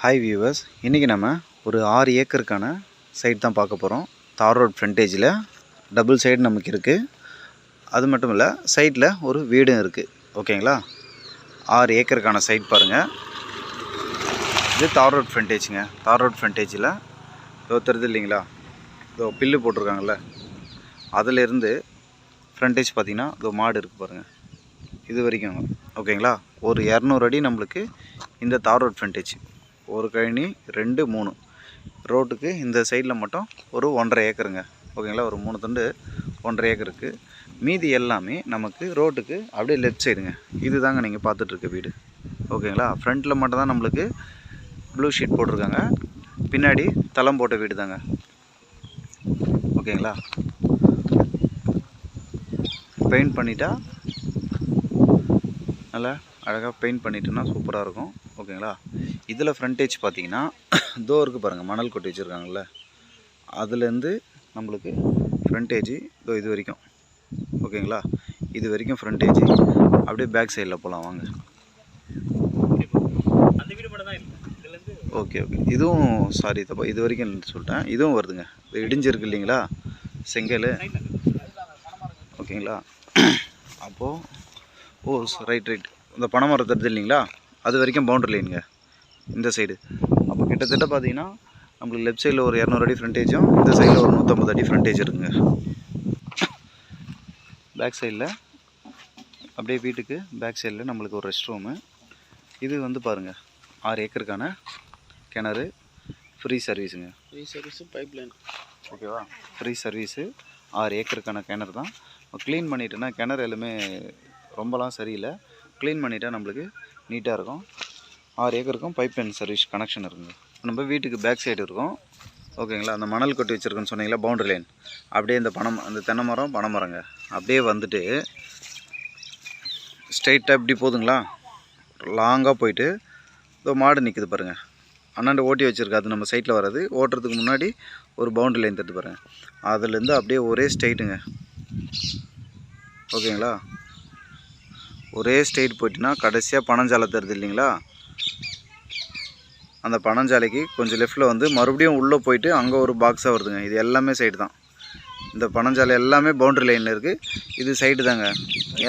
Hi viewers இன்றைக்கி நம்ம ஒரு ஆறு ஏக்கருக்கான சைட் தான் பார்க்க போகிறோம் தார் ரோட் ஃப்ரண்டேஜில் டபுள் சைடு நமக்கு இருக்குது அது மட்டும் இல்லை சைட்டில் ஒரு வீடும் இருக்குது ஓகேங்களா ஆறு ஏக்கருக்கான சைட் பாருங்கள் இது தார் ரோட் ஃப்ரண்டேஜுங்க தார் ரோட் ஃப்ரண்டேஜில் தோத்துறது இல்லைங்களா? இதோ பில்லு போட்டிருக்காங்கல்ல. அதிலிருந்து ஃப்ரண்டேஜ் பார்த்தீங்கன்னா இதோ மாடு இருக்குது பாருங்கள் இது வரைக்கும். ஓகேங்களா ஒரு இரநூறு அடி நம்மளுக்கு இந்த தார் ரோட் ஃப்ரண்டேஜ் ஒரு கழனி ரெண்டு மூணு. ரோட்டுக்கு இந்த சைடில் மட்டும் ஒரு ஒன்றரை ஏக்கருங்க. ஓகேங்களா? ஒரு மூணு துண்டு ஒன்றரை ஏக்கருக்கு. மீதி எல்லாமே நமக்கு ரோட்டுக்கு அப்படியே லெஃப்ட் சைடுங்க இது தாங்க நீங்கள் பார்த்துட்ருக்க வீடு. ஓகேங்களா? ஃப்ரண்ட்டில் மட்டும் தான் நம்மளுக்கு ப்ளூ ஷீட் போட்டிருக்காங்க. பின்னாடி தளம் போட்ட வீடு தாங்க ஓகேங்களா? பெயிண்ட் பண்ணிட்டா நல்லா அழகாக பெயிண்ட் பண்ணிட்டோன்னா சூப்பராக இருக்கும். ஓகேங்களா? இதில் ஃப்ரண்டேஜ் பார்த்தீங்கன்னா இதோ இருக்குது பாருங்கள் மணல் கொட்டி வச்சுருக்காங்கல்ல. அதுலேருந்து நம்மளுக்கு ஃப்ரண்டேஜ் இதோ இது வரைக்கும். ஓகேங்களா? இது வரைக்கும் ஃப்ரண்டேஜ் அப்படியே பேக் சைடில் போகலாம் வாங்க. ஓகே ஓகே இதுவும் சாரி தப்பா இது வரைக்கும் சொல்லிட்டேன். இதுவும் வருதுங்க. இது இடிஞ்சிருக்கு இல்லைங்களா? செங்கல். ஓகேங்களா? அப்போது ஓ ரைட் ரைட் இந்த பனைமரம் தருது இல்லைங்களா? அது வரைக்கும் பவுண்டரி லைனுங்க இந்த சைடு அப்போ கிட்டத்தட்ட பார்த்தீங்கன்னா நம்மளுக்கு லெஃப்ட் சைடில் ஒரு இரநூறு அடி ஃப்ரண்டேஜும் இந்த சைடில் ஒரு நூற்றம்பது அடி ஃப்ரண்டேஜ் இருக்குங்க. பேக் சைடில் அப்படியே வீட்டுக்கு பேக் சைடில் நம்மளுக்கு ஒரு ரெஸ்ட் ரூமு இது வந்து பாருங்கள் ஆறு ஏக்கருக்கான கிணறு ஃப்ரீ சர்வீஸுங்க ஃப்ரீ சர்வீஸு பைப் லைன் ஓகேவா ஃப்ரீ சர்வீஸு ஆறு ஏக்கருக்கான கிணறு தான். க்ளீன் பண்ணிட்டோன்னா கிணறு எல்லாமே ரொம்பலாம் சரியில்லை. க்ளீன் பண்ணிட்டா நம்மளுக்கு நீட்டாக இருக்கும். ஆறு ஏக்கருக்கும் பைப் லைன் சர்வீஸ் கனெக்ஷன் இருக்குங்க நம்ம வீட்டுக்கு பேக் சைடு இருக்கும். ஓகேங்களா? அந்த மணல் கொட்டி வச்சுருக்குன்னு சொன்னீங்களா பவுண்டரி லைன் அப்படியே இந்த பனம் அந்த தென்னை மரம் பனை மரங்க. அப்படியே வந்துட்டு ஸ்ட்ரைட்டாக இப்படி போதுங்களா? லாங்காக போயிட்டு இதோ மாடு நிற்குது பாருங்கள் அண்ணாண்ட ஓட்டி வச்சுருக்கு. அது நம்ம சைட்டில் வராது ஓட்டுறதுக்கு முன்னாடி ஒரு பவுண்டரி லைன் தட்டு பாருங்கள் அதுலேருந்து அப்படியே ஒரே ஸ்ட்ரைட்டுங்க ஓகேங்களா? ஒரே ஸ்ட்ரைட் போயிட்டுனா கடைசியாக பனஞ்சாலை தருது இல்லைங்களா? அந்த பனஞ்சாலைக்கு கொஞ்சம் லெஃப்ட்டில் வந்து மறுபடியும் உள்ளே போயிட்டு அங்கே ஒரு பாக்ஸாக வருதுங்க. இது எல்லாமே சைடு தான். இந்த பனஞ்சாலை எல்லாமே பவுண்ட்ரி லைனில் இருக்குது இது சைடு தாங்க.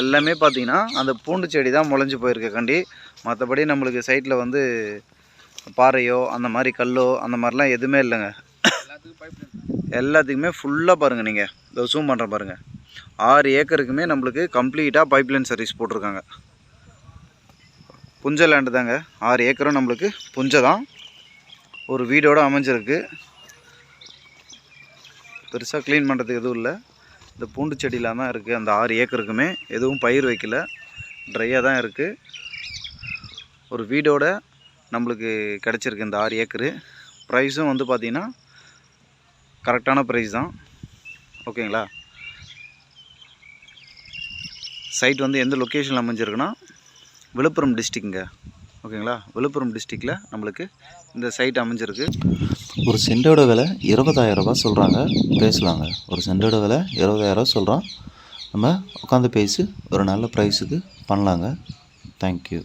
எல்லாமே பார்த்தீங்கன்னா அந்த பூண்டு செடி தான் முளைஞ்சி போயிருக்கக்காண்டி மற்றபடி நம்மளுக்கு சைட்டில் வந்து பாறையோ அந்த மாதிரி கல்லோ அந்த மாதிரிலாம் எதுவுமே இல்லைங்க. எல்லாத்துக்குமே ஃபுல்லாக பாருங்கள் நீங்கள் இதை ஜூம் பண்ணுற பாருங்கள் ஆறு ஏக்கருக்குமே நம்மளுக்கு கம்ப்ளீட்டாக பைப்லைன் சர்வீஸ் போட்டிருக்காங்க. புஞ்ச லேண்டு தாங்க. ஆறு ஏக்கரும் நம்மளுக்கு புஞ்சை தான். ஒரு வீடோடு அமைஞ்சிருக்கு. பெருசாக க்ளீன் பண்ணுறதுக்கு எதுவும் இல்லை. இந்த பூண்டு செடியெலாம் தான் இருக்குது அந்த ஆறு ஏக்கருக்குமே எதுவும் பயிர் வைக்கல. ட்ரையாக தான் இருக்குது ஒரு வீடோட நம்மளுக்கு கிடச்சிருக்கு இந்த ஆறு ஏக்கரு. ப்ரைஸும் வந்து பார்த்திங்கன்னா கரெக்டான ப்ரைஸ் தான். ஓகேங்களா சைட் வந்து எந்த லொக்கேஷனில் அமைஞ்சிருக்குன்னா விழுப்புரம் டிஸ்ட்ரிக்ங்க ஓகேங்களா? விழுப்புரம் டிஸ்ட்ரிக்டில் நம்மளுக்கு இந்த சைட் அமைஞ்சிருக்கு. ஒரு சென்டோட விலை இருபதாயிரம் ரூபா சொல்கிறாங்க பேசலாங்க. ஒரு சென்டோட விலை இருபதாயிரம் சொல்கிறோம் நம்ம உட்காந்து பேசி ஒரு நல்ல ப்ரைஸுக்கு பண்ணலாங்க. தேங்க்யூ